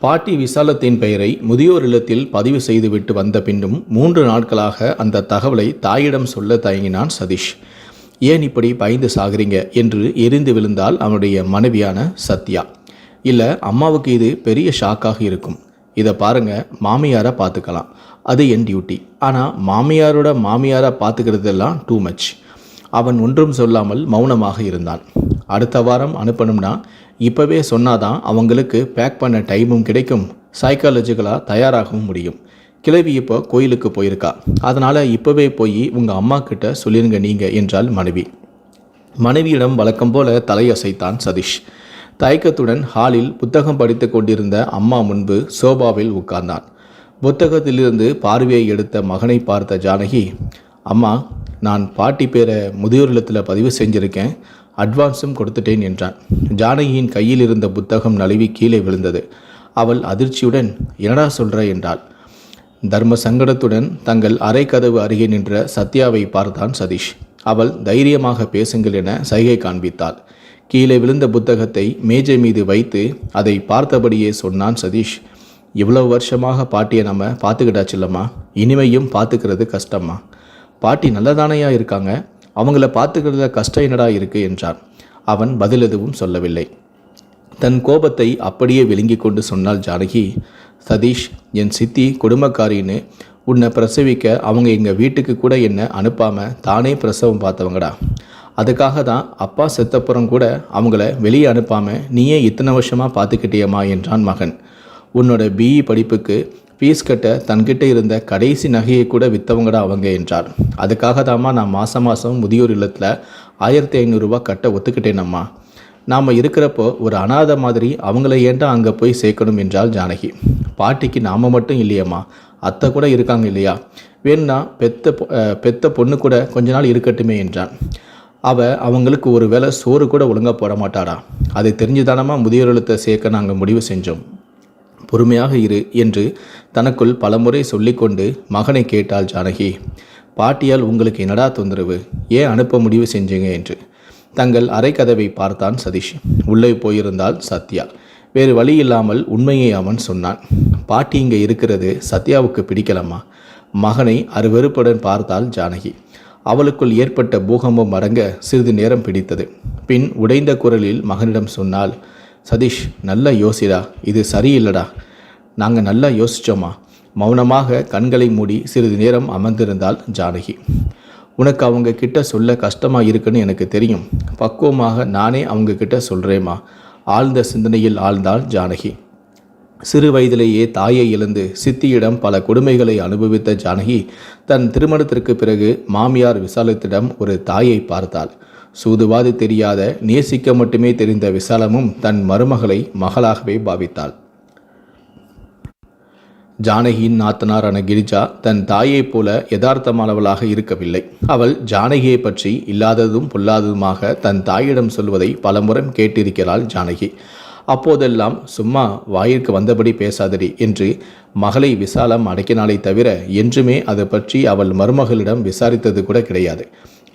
பாட்டி விசாலத்தின் பெயரை முதியோர் இல்லத்தில் பதிவு செய்துவிட்டு வந்த பின்னும் மூன்று நாட்களாக அந்த தகவலை தாயிடம் சொல்ல தயங்கினான் சதீஷ். ஏன் இப்படி பயந்து சாகுறீங்க? என்று எரிந்து விழுந்தால் அவனுடைய மனைவியான சத்யா. இல்லை அம்மாவுக்கு இது பெரிய ஷாக்காக இருக்கும். இதை பாருங்க மாமியாரை பார்த்துக்கலாம் அது என் டியூட்டி. ஆனால் மாமியாரோட மாமியாரை பார்த்துக்கிறதெல்லாம் டூ மச். அவன் ஒன்றும் சொல்லாமல் மௌனமாக இருந்தான். அடுத்த வாரம் அனுப்பணும்னா இப்போவே சொன்னாதான் அவங்களுக்கு பேக் பண்ண டைமும் கிடைக்கும். சைக்காலஜிக்கலாக தயாராகவும் முடியும். கிழவி இப்போ கோயிலுக்கு போயிருக்கா. அதனால் இப்போவே போய் உங்கள் அம்மா கிட்ட சொல்லிருங்க நீங்கள் என்றாள் மனைவி. மனைவியிடம் வழக்கம் போல தலையசைத்தான் சதீஷ். தயக்கத்துடன் ஹாலில் புத்தகம் படித்து கொண்டிருந்த அம்மா முன்பு சோபாவில் உட்கார்ந்தான். புத்தகத்திலிருந்து பார்வையை எடுத்த மகனை பார்த்த ஜானகி அம்மா நான் பாட்டி பேரை முதியோர் இல்லத்தில் பதிவு செஞ்சுருக்கேன். அட்வான்ஸும் கொடுத்துட்டேன் என்றான். ஜானகியின் கையில் இருந்த புத்தகம் நழுவி கீழே விழுந்தது. அவள் அதிர்ச்சியுடன் என்னடா சொல்ற? என்றாள். தர்ம சங்கடத்துடன் தங்கள் அரை கதவு அருகே நின்ற சத்யாவை பார்த்தான் சதீஷ். அவள் தைரியமாக பேசுங்கள் என சைகை காண்பித்தாள். கீழே விழுந்த புத்தகத்தை மேஜை மீது வைத்து அதை பார்த்தபடியே சொன்னான் சதீஷ். இவ்வளவு வருஷமாக பாட்டியை நம்ம பார்த்துக்கிட்டாச்சில்லம்மா இனிமையும் பார்த்துக்கிறது கஷ்டம்மா. பாட்டி நல்லதானையா இருக்காங்க? அவங்கள பார்த்துக்கிறத கஷ்டம் என்னடா இருக்கு என்றான். அவன் பதில் எதுவும் சொல்லவில்லை. தன் கோபத்தை அப்படியே விழுங்கி கொண்டு சொன்னாள் ஜானகி சதீஷ் என் சித்தி குடும்பக்காரின்னு உன்னை பிரசவிக்க அவங்க எங்கள் வீட்டுக்கு கூட என்னை அனுப்பாமல் தானே பிரசவம் பார்த்தவங்கடா. அதுக்காக தான் அப்பா செத்தப்புறம் கூட அவங்கள வெளியே அனுப்பாமல் நீயே இத்தனை வருஷமாக பார்த்துக்கிட்டியம்மா என்றான் மகன். உன்னோட பிஇ படிப்புக்கு ஃபீஸ் கட்ட தன்கிட்ட இருந்த கடைசி நகையை கூட விற்றவங்கடா அவங்க என்றார். அதுக்காக தாம்மா நான் மாதம் மாதம் முதியோர் இல்லத்தில் ஆயிரத்தி ஐநூறுரூவா கட்ட ஒத்துக்கிட்டேனம்மா நாம் இருக்கிறப்போ ஒரு அனாதை மாதிரி அவங்கள ஏன்டா அங்கே போய் சேர்க்கணும் என்றால் ஜானகி. பாட்டிக்கு நாம் மட்டும் இல்லையம்மா அத்தை கூட இருக்காங்க இல்லையா? வேணும்னா பெத்த பெத்த பொண்ணு கூட கொஞ்ச நாள் இருக்கட்டுமே என்றான். அவ அவங்களுக்கு ஒரு வேளை சோறு கூட ஒழுங்காக போட மாட்டாரா அதை தெரிஞ்சுதானமா முதியோர் இல்லத்தை சேர்க்க நாங்கள் முடிவு செஞ்சோம். பொறுமையாக இரு என்று தனக்குள் பலமுறை சொல்லிக்கொண்டு மகனை கேட்டாள் ஜானகி பாட்டியால் உங்களுக்கு என்னடா தொந்தரவு? ஏன் அனுப்ப முடிவு செஞ்சீங்க? என்று. தங்கள் அரைக்கதவை பார்த்தான் சதீஷ். உள்ளே போயிருந்தால் சத்யா. வேறு வழி இல்லாமல் உண்மையை அவன் சொன்னான். பாட்டி இங்கே இருக்கிறது சத்யாவுக்கு பிடிக்கலம்மா. மகனை அருவெறுப்புடன் பார்த்தாள் ஜானகி. அவளுக்குள் ஏற்பட்ட பூகம்பம் அடங்க சிறிது நேரம் பிடித்தது. பின் உடைந்த குரலில் மகனிடம் சொன்னால் சதீஷ் நல்ல யோசிடா. இது சரியில்லடா. நாங்கள் நல்லா யோசிச்சோமா. மௌனமாக கண்களை மூடி சிறிது நேரம் அமர்ந்திருந்தாள் ஜானகி. உனக்கு அவங்க கிட்ட சொல்ல கஷ்டமாக இருக்குன்னு எனக்கு தெரியும். பக்குவமாக நானே அவங்க கிட்ட சொல்கிறேம்மா ஆழ்ந்த சிந்தனையில் ஆழ்ந்தாள் ஜானகி. சிறு வயதிலேயே தாயை இழந்து சித்தியிடம் பல கொடுமைகளை அனுபவித்த ஜானகி தன் திருமணத்திற்கு பிறகு மாமியார் விசாலத்திடம் ஒரு தாயை பார்த்தாள். சூதுவாது தெரியாத நேசிக்க மட்டுமே தெரிந்த விசாலமும் தன் மருமகளை மகளாகவே பாவித்தாள். ஜானகியின் நாத்தனாரான கிரிஜா தன் தாயைப் போல யதார்த்தமானவளாக இருக்கவில்லை. அவள் ஜானகியை பற்றி இல்லாததும் பொல்லாததுமாக தன் தாயிடம் சொல்வதை பலமுறம் கேட்டிருக்கிறாள் ஜானகி. அப்போதெல்லாம் சும்மா வாயிற்கு வந்தபடி பேசாதடி என்று மகளை விசாலம் அடக்கினாலே தவிர என்றுமே அது பற்றி அவள் மருமகளிடம் விசாரித்தது கூட கிடையாது.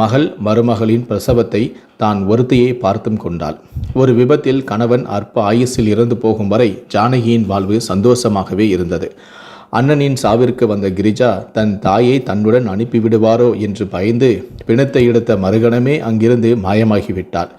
மகள் மருமகளின் பிரசவத்தை தான் ஒருத்தையே பார்த்தும் கொண்டாள். ஒரு விபத்தில் கணவன் அற்ப ஆயுசில் இறந்து போகும் வரை ஜானகியின் வாழ்வு சந்தோஷமாகவே இருந்தது. அண்ணனின் சாவிற்கு வந்த கிரிஜா தன் தாயை தன்னுடன் அனுப்பிவிடுவாரோ என்று பயந்து பிணத்தை எடுத்த மறுகணமே அங்கிருந்து மாயமாகிவிட்டாள்.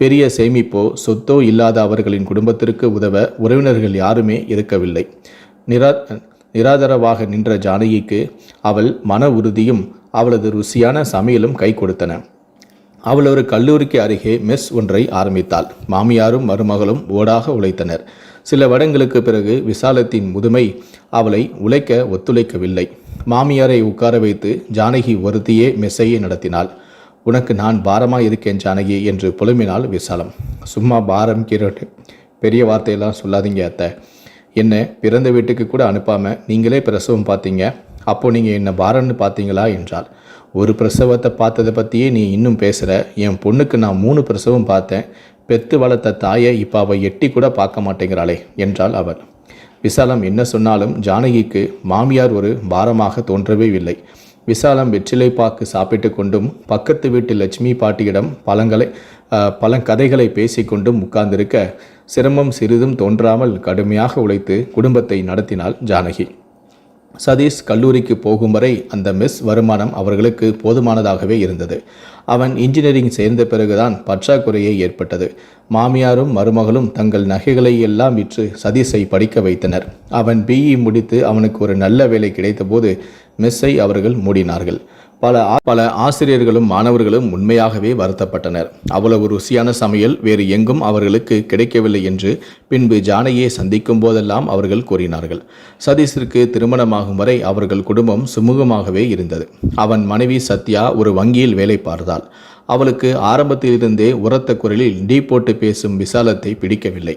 பெரிய சேமிப்போ சொத்தோ இல்லாத அவர்களின் குடும்பத்திற்கு உதவ உறவினர்கள் யாருமே இருக்கவில்லை. நிரா நிராதரவாக நின்ற ஜானகிக்கு அவள் மன உறுதியும் அவளது ருசியான சமையலும் கை கொடுத்தன. அவள் ஒரு கல்லூரிக்கு அருகே மெஸ் ஒன்றை ஆரம்பித்தாள். மாமியாரும் மருமகளும் ஓடாக உழைத்தனர். சில வருடங்களுக்கு பிறகு விசாலத்தின் முதுமை அவளை உழைக்க ஒத்துழைக்கவில்லை. மாமியாரை உட்கார வைத்து ஜானகி ஒருத்தியே மெஸ்ஸையே நடத்தினாள். உனக்கு நான் பாரமாக இருக்கேன் ஜானகி என்று புலம்பினாள் விசாலம். சும்மா பாரம் கீரோட்டு. பெரிய வார்த்தையெல்லாம் சொல்லாதீங்க அத்தை. என்னை பிறந்த வீட்டுக்கு கூட அனுப்பாமல் நீங்களே பிரசவம் பார்த்தீங்க. அப்போ நீங்கள் என்ன பாரன்னு பார்த்தீங்களா என்றாள். ஒரு பிரசவத்தை பார்த்ததை பற்றியே நீ இன்னும் பேசுகிற என் பொண்ணுக்கு நான் மூணு பிரசவம் பார்த்தேன். பெத்து வளர்த்த தாயை இப்போ அவள் எட்டி கூட பார்க்க மாட்டேங்கிறாளே என்றாள் அவள். விசாலம் என்ன சொன்னாலும் ஜானகிக்கு மாமியார் ஒரு பாரமாக தோன்றவே இல்லை. விசாலம் வெற்றிலை பாக்கு சாப்பிட்டு கொண்டும் பக்கத்து வீட்டு லட்சுமி பாட்டியிடம் பழங்களை பழங்கதைகளை பேசிக்கொண்டும் உட்கார்ந்திருக்க சிரமம் சிறிதும் தோன்றாமல் கடுமையாக உழைத்து குடும்பத்தை நடத்தினாள் ஜானகி. சதீஷ் கல்லூரிக்கு போகும் வரை அந்த மெஸ் வருமானம் அவர்களுக்கு போதுமானதாகவே இருந்தது. அவன் இன்ஜினியரிங் சேர்ந்த பிறகுதான் பற்றாக்குறையே ஏற்பட்டது. மாமியாரும் மருமகளும் தங்கள் நகைகளை எல்லாம் விற்று சதீஷை படிக்க வைத்தனர். அவன் பிஇ முடித்து அவனுக்கு ஒரு நல்ல வேலை கிடைத்தபோது மெஸ்ஸை அவர்கள் மூடினார்கள். பல பல ஆசிரியர்களும் மாணவர்களும் உண்மையாகவே வருத்தப்பட்டனர். அவ்வளவு ருசியான சமையல் வேறு எங்கும் அவர்களுக்கு கிடைக்கவில்லை என்று பின்பு ஜானையை சந்திக்கும் போதெல்லாம் அவர்கள் கூறினார்கள். சதீஷிற்கு திருமணமாகும் வரை அவர்கள் குடும்பம் சுமூகமாகவே இருந்தது. அவன் மனைவி சத்யா ஒரு வங்கியில் வேலை பார்த்தாள். அவளுக்கு ஆரம்பத்திலிருந்தே உரத்த குரலில் டீ போட்டு பேசும் விசாலத்தை பிடிக்கவில்லை.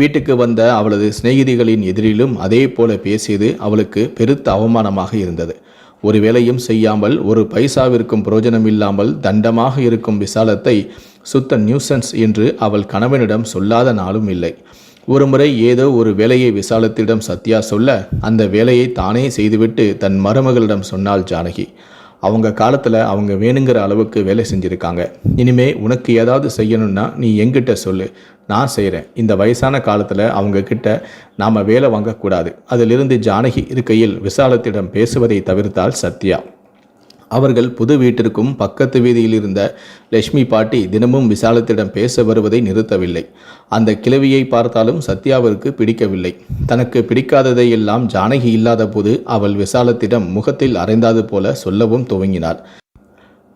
வீட்டுக்கு வந்த அவளது சிநேகிதிகளின் எதிரிலும் அதே போல பேசியது அவளுக்கு பெருத்த அவமானமாக இருந்தது. ஒரு வேலையும் செய்யாமல் ஒரு பைசாவிற்கும் பிரயோஜனம் இல்லாமல் தண்டமாக இருக்கும் விசாலத்தை சுத்த நியூசன்ஸ் என்று அவள் கணவனிடம் சொல்லாத நாளும் இல்லை. ஒருமுறை ஏதோ ஒரு வேலையை விசாலத்திடம் சத்யா சொல்ல அந்த வேலையை தானே செய்துவிட்டு தன் மருமகளிடம் சொன்னாள் ஜானகி. அவங்க காலத்தில் அவங்க வேணுங்கிற அளவுக்கு வேலை செஞ்சுருக்காங்க. இனிமே உனக்கு ஏதாவது செய்யணும்னா நீ எங்கிட்ட சொல்லு. நான் செய்கிறேன் இந்த வயசான காலத்தில் அவங்க கிட்ட நாம் வேலை வாங்கக்கூடாது. அதிலிருந்து ஜானகி இருக்கையில் விசாலத்திடம் பேசுவதை தவிர்த்தால் சத்யா. அவர்கள் புது வீட்டிற்கும் பக்கத்து வீதியில் இருந்த லட்சுமி பாட்டி தினமும் விசாலத்திடம் பேச வருவதை நிறுத்தவில்லை. அந்த கிழவியை பார்த்தாலும் சத்யாவிற்கு பிடிக்கவில்லை. தனக்கு பிடிக்காததை எல்லாம் ஜானகி இல்லாத போது அவள் விசாலத்திடம் முகத்தில் அரைந்தாது போல சொல்லவும் துவங்கினாள்.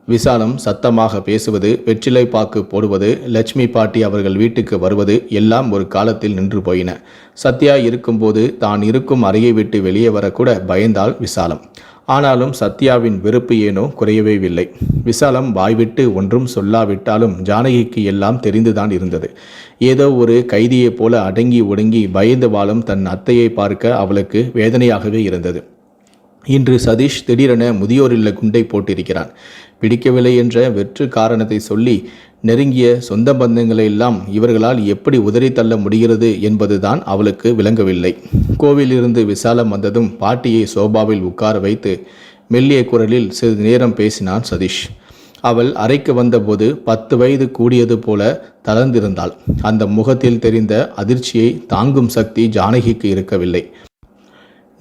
விசாலம் சத்தமாக பேசுவது வெற்றிலை பாக்கு போடுவது லட்சுமி பாட்டி அவர்கள் வீட்டுக்கு வருவது எல்லாம் ஒரு காலத்தில் நின்று போயின. சத்யா இருக்கும்போது தான் இருக்கும் அறையை விட்டு வெளியே வரக்கூட பயந்தாள் விசாலம். ஆனாலும் சத்யாவின் வெறுப்பு ஏனோ குறையவே இல்லை விசாலம் வாய்விட்டு ஒன்றும் சொல்லாவிட்டாலும் ஜானகிக்கு எல்லாம் தெரிந்துதான் இருந்தது. ஏதோ ஒரு கைதியைப் போல அடங்கி ஒடுங்கி பயந்து வாழும் தன் அத்தையை பார்க்க அவளுக்கு வேதனையாகவே இருந்தது. இன்று சதீஷ் திடீரென முதியோர் இல்ல குண்டை போட்டிருக்கிறான். பிடிக்கவில்லை என்ற வெற்று காரணத்தை சொல்லி நெருங்கிய சொந்த பந்தங்களை எல்லாம் இவர்களால் எப்படி உதறி தள்ள முடிகிறது என்பதுதான் அவளுக்கு விளங்கவில்லை. கோவிலிருந்து விசாலம் வந்ததும் பாட்டியை சோபாவில் உட்கார வைத்து மெல்லிய குரலில் சிறிது நேரம் பேசினான் சதீஷ். அவள் அறைக்கு வந்தபோது பத்து வயது கூடியது போல தளர்ந்திருந்தாள். அந்த முகத்தில் தெரிந்த அதிர்ச்சியை தாங்கும் சக்தி ஜானகிக்கு இருக்கவில்லை.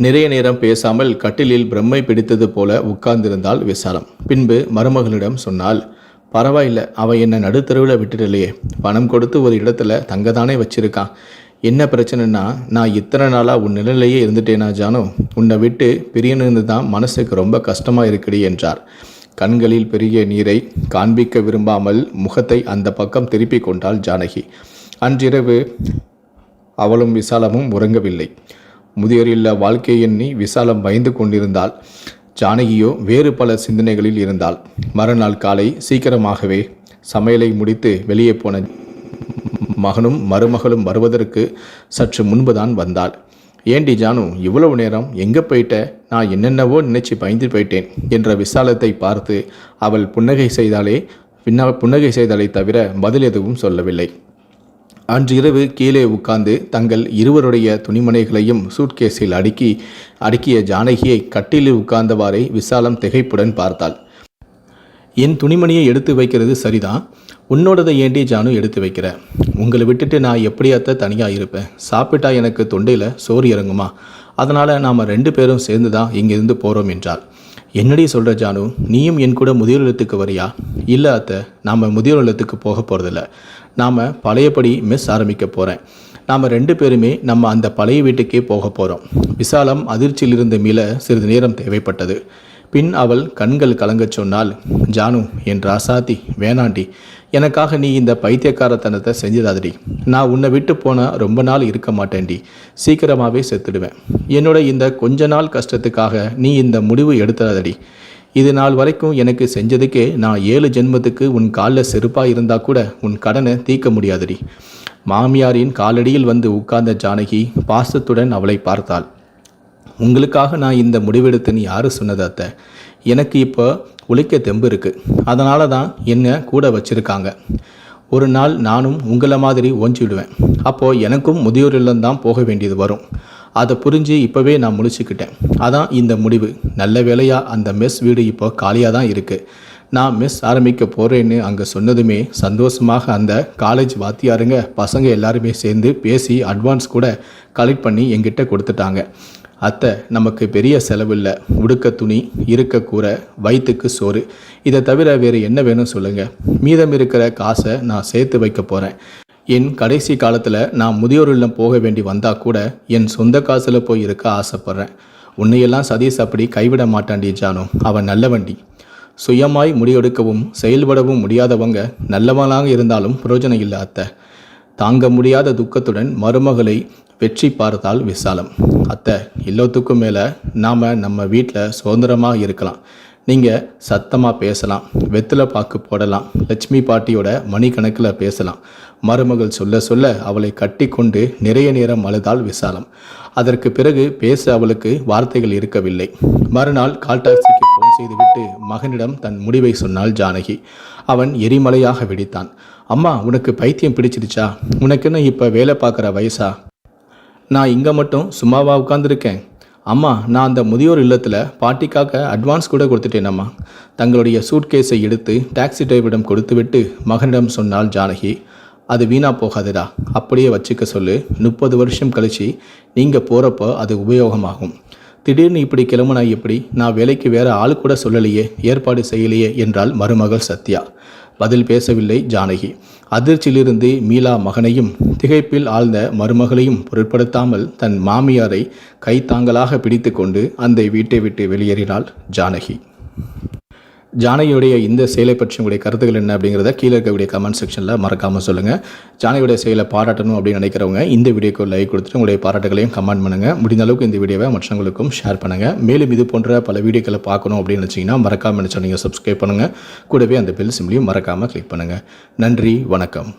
நிறைய நேரம் பேசாமல் கட்டிலில் பிரம்மை பிடித்தது போல உட்கார்ந்திருந்தாள் விசாலம். பின்பு மருமகளிடம் சொன்னாள் பரவாயில்ல அவன் என்னை நடுத்தருவில் விட்டுடலையே. பணம் கொடுத்து ஒரு இடத்துல தங்கதானே வச்சிருக்கான் என்ன பிரச்சனைனா நான் இத்தனை நாளாக உன் நிலையிலேயே இருந்துட்டேனா ஜானோ? உன்னை விட்டு பிரியணுன்னு தான் மனசுக்கு ரொம்ப கஷ்டமாக இருக்குடி என்றார். கண்களில் பெரிய நீரை காண்பிக்க விரும்பாமல் முகத்தை அந்த பக்கம் திருப்பிக் கொண்டாள் ஜானகி. அன்றிரவு அவளும் விசாலமும் உறங்கவில்லை. முதியோர் இல்ல வாழ்க்கை எண்ணி விசாலம் பயந்து கொண்டிருந்தாள். ஜானகியோ வேறு பல சிந்தனைகளில் இருந்தாள். மறுநாள் காலை சீக்கிரமாகவே சமையலை முடித்து வெளியே போன மகனும் மருமகளும் வருவதற்கு சற்று முன்புதான் வந்தாள். ஏண்டி ஜானு இவ்வளவு நேரம் எங்கே போயிட்ட? நான் என்னென்னவோ நினைச்சு பயந்து போயிட்டேன் என்ற விசாலத்தை பார்த்து அவள் புன்னகை செய்தாலே பின்னா புன்னகை செய்தாலே தவிர பதில் எதுவும் சொல்லவில்லை. அன்று இரவு கீழே உட்கார்ந்து தங்கள் இருவருடைய துணிமனைகளையும் சூட்கேஸில் அடுக்கி அடுக்கிய ஜானகியை கட்டிலில் உட்கார்ந்தவாறே விசாலம் திகைப்புடன் பார்த்தாள். என் துணிமணியை எடுத்து வைக்கிறது சரிதான் உன்னோடதை ஏண்டி ஜானு எடுத்து வைக்கிற? உங்களை விட்டுட்டு நான் எப்படியாத்த தனியாக இருப்பேன்? சாப்பிட்டா எனக்கு தொண்டையில் சோறு இறங்குமா? அதனால் நாம் ரெண்டு பேரும் சேர்ந்து தான் இங்கிருந்து போகிறோம் என்றாள். என்னடி சொல்கிற ஜானு? நீயும் என் கூட முதியோர் இல்லத்துக்கு வரியா? இல்லை அத்தை நாம் முதியோர் இல்லத்துக்கு போக போகிறதில்ல நாம் பழையபடி மெஸ் ஆரம்பிக்க போகிறேன் நாம் ரெண்டு பேருமே நம்ம அந்த பழைய வீட்டுக்கே போக போகிறோம் விசாலம் அதிர்ச்சியிலிருந்து மீள சிறிது நேரம் தேவைப்பட்டது. பின் அவள் கண்கள் கலங்கச் சொன்னால் ஜானு என் ராசாத்தி வேணாண்டி எனக்காக நீ இந்த பைத்தியக்காரத்தனத்தை செஞ்சிடாதடி. நான் உன்னை விட்டு போனால் ரொம்ப நாள் இருக்க மாட்டேன்டி. சீக்கிரமாகவே செத்துடுவேன். என்னோட இந்த கொஞ்ச நாள் கஷ்டத்துக்காக நீ இந்த முடிவு எடுத்துடாதடி. இது நாள் வரைக்கும் எனக்கு செஞ்சதுக்கே நான் ஏழு ஜென்மத்துக்கு உன் காலில் செருப்பாக இருந்தால் கூட உன் கடனை தீர்க்க முடியாதடி. மாமியாரின் காலடியில் வந்து உட்கார்ந்த ஜானகி பாசத்துடன் அவளை பார்த்தாள். உங்களுக்காக நான் இந்த முடிவெடுத்தேன்னு யார் சொன்னது அத்தை? எனக்கு இப்போ உழைக்க தெம்பு இருக்குது அதனால தான் என்னை கூட வச்சுருக்காங்க. ஒரு நாள் நானும் உங்களை மாதிரி ஓஞ்சிடுவேன். அப்போது எனக்கும் முதியோர் இல்லம் தான் போக வேண்டியது வரும். அதை புரிஞ்சு இப்போவே நான் முழிச்சுக்கிட்டேன். அதான் இந்த முடிவு. நல்ல வேளையாக அந்த மெஸ் வீடு இப்போ காலியாக தான் இருக்குது நான் மெஸ் ஆரம்பிக்க போகிறேன்னு அங்கே சொன்னதுமே சந்தோஷமாக அந்த காலேஜ் வாத்தியாருங்க பசங்க எல்லாருமே சேர்ந்து பேசி அட்வான்ஸ் கூட கலெக்ட் பண்ணி எங்கிட்ட கொடுத்துட்டாங்க. அத்தை நமக்கு பெரிய செலவில்லை. உடுக்க துணி இருக்க கூரை வயிற்றுக்கு சோறு. இதை தவிர வேறு என்ன வேணும் சொல்லுங்கள் மீதம் இருக்கிற காசை நான் சேர்த்து வைக்க போகிறேன் என் கடைசி காலத்தில் நான் முதியோர் இல்லம் போக வேண்டி வந்தால் கூட என் சொந்த காசில் போய் இருக்க ஆசைப்பட்றேன். உன்னையெல்லாம் சதீஷ் அப்படி கைவிட மாட்டாண்டி ஜானு. அவன் நல்ல வண்டி சுயமாய் முடிவெடுக்கவும் செயல்படவும் முடியாதவங்க நல்லவனாக இருந்தாலும் பிரயோஜனம் இல்லை அத்தை. தாங்க முடியாத துக்கத்துடன் மருமகளை வெற்றி பார்த்தால் விசாலம். அத்தை இல்லத்துக்கும் மேலே நாம் நம்ம வீட்டில் சுதந்திரமாக இருக்கலாம். நீங்கள் சத்தமாக பேசலாம் வெத்தலை பாக்கு போடலாம் லட்சுமி பாட்டியோட மணிக்கணக்கில் பேசலாம். மருமகள் சொல்ல சொல்ல அவளை கட்டி கொண்டு நிறைய நேரம் அழுதாள் விசாலம். அதற்கு பிறகு பேச அவளுக்கு வார்த்தைகள் இருக்கவில்லை. மறுநாள் கால் டாக்ஸிக்கு ஃபோன் செய்துவிட்டு மகனிடம் தன் முடிவை சொன்னாள் ஜானகி. அவன் எரிமலையாக வெடித்தான். அம்மா உனக்கு பைத்தியம் பிடிச்சிருச்சா? உனக்குன்னு இப்போ வேலை பார்க்குற வயசா? நான் இங்கே மட்டும் சும்மாவா உட்காந்துருக்கேன் அம்மா நான் அந்த முதியோர் இல்லத்தில் பாட்டிக்காக அட்வான்ஸ் கூட கொடுத்துட்டேனம்மா தங்களுடைய சூட்கேஸை எடுத்து டாக்ஸி டிரைவரிடம் கொடுத்துவிட்டு மகனிடம் சொன்னாள் ஜானகி. அது வீணா போகாதுடா. அப்படியே வச்சுக்க சொல்லு. முப்பது வருஷம் கழிச்சு நீங்கள் போகிறப்போ அது உபயோகமாகும். திடீர்னு இப்படி கிளம்புனா எப்படி? நான் வேலைக்கு வேற ஆள் கூட சொல்லலையே. ஏற்பாடு செய்யலையே என்றாள் மருமகள் சத்யா. பதில் பேசவில்லை ஜானகி. அதிர்ச்சியிலிருந்து மீளா மகனையும் திகைப்பில் ஆழ்ந்த மருமகளையும் பொருட்படுத்தாமல் தன் மாமியாரை கைத்தாங்கலாக பிடித்துக்கொண்டு அந்த வீட்டை விட்டு வெளியேறினாள் ஜானகி. ஜானகியுடைய இந்த செயலை பற்றி உங்களுடைய கருத்துக்கள் என்ன அப்படிங்கிறத கீழே இருக்கக்கூடிய கமெண்ட் செக்ஷனில் மறக்காமல் சொல்லுங்கள் ஜானகியுடைய செயலை பாராட்டணும் அப்படின்னு நினைக்கிறவங்க இந்த வீடியோக்கு லைக் கொடுத்துட்டு உங்களுடைய பாராட்டுகளையும் கமெண்ட் பண்ணுங்கள் முடிந்த அளவுக்கு இந்த வீடியோவை மற்றவங்களுக்கும் ஷேர் பண்ணுங்கள் மேலும் இது போன்ற பல வீடியோக்களை பார்க்கணும் அப்படின்னு நினச்சிங்கன்னா மறக்காமல் நினச்சா நீங்கள் சப்ஸ்கிரைப் பண்ணுங்கள் கூடவே அந்த பெல் சிம்லையும் மறக்காமல் கிளிக் பண்ணுங்கள் நன்றி வணக்கம்.